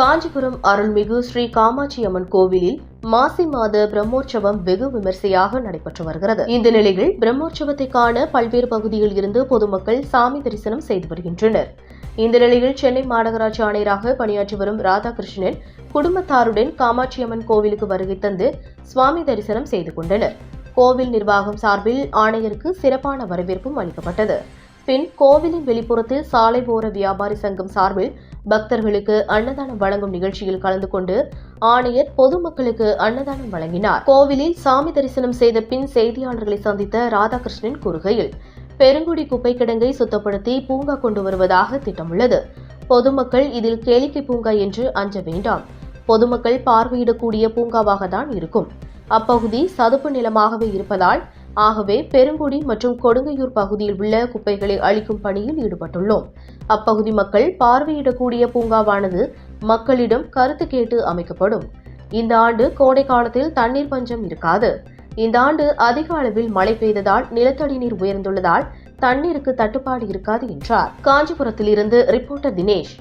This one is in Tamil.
காஞ்சிபுரம் அருள்மிகு ஸ்ரீ காமாட்சி அம்மன் கோவிலில் மாசி மாத பிரம்மோற்சவம் வெகு விமர்சையாக நடைபெற்று வருகிறது. இந்த நிலையில் பிரம்மோற்சவத்தை காண பல்வேறு பகுதியில் இருந்து பொதுமக்கள் சாமி தரிசனம் செய்து வருகின்றனர். இந்த நிலையில் சென்னை மாநகராட்சி ஆணையராக பணியாற்றி வரும் ராதாகிருஷ்ணன் குடும்பத்தாருடன் காமாட்சி அம்மன் கோவிலுக்கு வருகை தந்து சுவாமி தரிசனம் செய்து கொண்டனர். கோவில் நிர்வாகம் சார்பில் ஆணையருக்கு சிறப்பான வரவேற்பும் அளிக்கப்பட்டது. பின் கோவிலின் வெளிப்புறத்தில் சாலை ஓர வியாபாரி சங்கம் சார்பில் பக்தர்களுக்கு அன்னதானம் வழங்கும் நிகழ்ச்சியில் கலந்து கொண்டு ஆணையர் பொதுமக்களுக்கு அன்னதானம் வழங்கினார். கோவிலில் சாமி தரிசனம் செய்த பின் செய்தியாளர்களை சந்தித்த ராதாகிருஷ்ணன் கூறுகையில் பெருங்குடி குப்பை கிடங்கை சுத்தப்படுத்தி பூங்கா கொண்டு வருவதாக திட்டமுள்ளது. பொதுமக்கள் இதில் கேளிக்கை பூங்கா என்று அஞ்ச வேண்டாம். பொதுமக்கள் பார்வையிடக்கூடிய பூங்காவாக தான் இருக்கும். அப்பகுதி சதுப்பு நிலமாகவே இருப்பதால் ஆகவே பெருங்குடி மற்றும் கொடுங்கையூர் பகுதியில் உள்ள குப்பைகளை அழிக்கும் பணியில் ஈடுபட்டுள்ளோம். அப்பகுதி மக்கள் பார்வையிடக்கூடிய பூங்காவானது மக்களிடம் கருத்து கேட்டு அமைக்கப்படும். இந்த ஆண்டு கோடை காலத்தில் தண்ணீர் பஞ்சம் இருக்காது. இந்த ஆண்டு அதிக அளவில் மழை பெய்ததால் நிலத்தடி நீர் உயர்ந்துள்ளதால் தண்ணீருக்கு தட்டுப்பாடு இருக்காது என்றார். காஞ்சிபுரத்தில் இருந்து ரிப்போர்ட்டர் தினேஷ்.